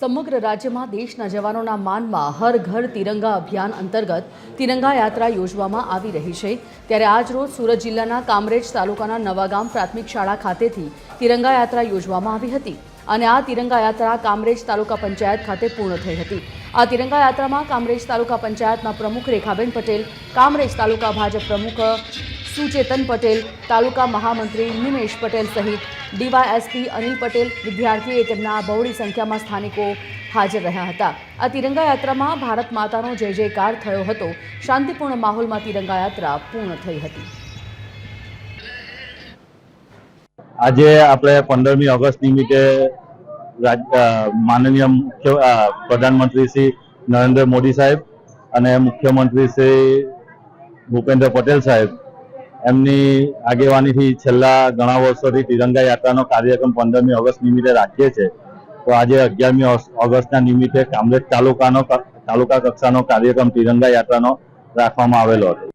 સમગ્ર રાજ્યમાં દેશના જવાનોના માનમાં હર ઘર તિરંગા અભિયાન અંતર્ગત તિરંગા યાત્રા યોજવામાં આવી રહી છે. ત્યારે આજરોજ સુરત જિલ્લાના કામરેજ તાલુકાના નવાગામ પ્રાથમિક શાળા ખાતેથી તિરંગા યાત્રા યોજવામાં આવી હતી અને આ તિરંગા યાત્રા કામરેજ તાલુકા પંચાયત ખાતે પૂર્ણ થઈ હતી. આ તિરંગા યાત્રામાં કામરેજ તાલુકા પંચાયતના પ્રમુખ રેખાબેન પટેલ, કામરેજ તાલુકા ભાજપ પ્રમુખ સુચેતન પટેલ, તાલુકા મહામંત્રી નિમેશ પટેલ સહિત ડીવાયએસપી અનિલ પટેલ વિદ્યાર્થીએ તેમના બહોળી સંખ્યામાં સ્થાનિકો હાજર રહ્યા હતા. આ તિરંગા યાત્રામાં ભારત માતાનો જય જયકાર થયો હતો. શાંતિપૂર્ણ માહોલમાં તિરંગા યાત્રા પૂર્ણ થઈ હતી. આજે આપણે પંદરમી ઓગસ્ટ નિમિત્તે માનનીય મુખ્ય પ્રધાનમંત્રી શ્રી નરેન્દ્ર મોદી સાહેબ અને મુખ્યમંત્રી શ્રી ભૂપેન્દ્ર પટેલ સાહેબ એમની આગેવાનીથી છેલ્લા ઘણા વર્ષોથી તિરંગા યાત્રાનો કાર્યક્રમ પંદરમી ઓગસ્ટ નિમિત્તે રાખીએ છીએ. તો આજે અગિયારમી ઓગસ્ટના નિમિત્તે કામરેજ તાલુકાનો તાલુકા કક્ષાનો કાર્યક્રમ તિરંગા યાત્રાનો રાખવામાં આવેલો હતો.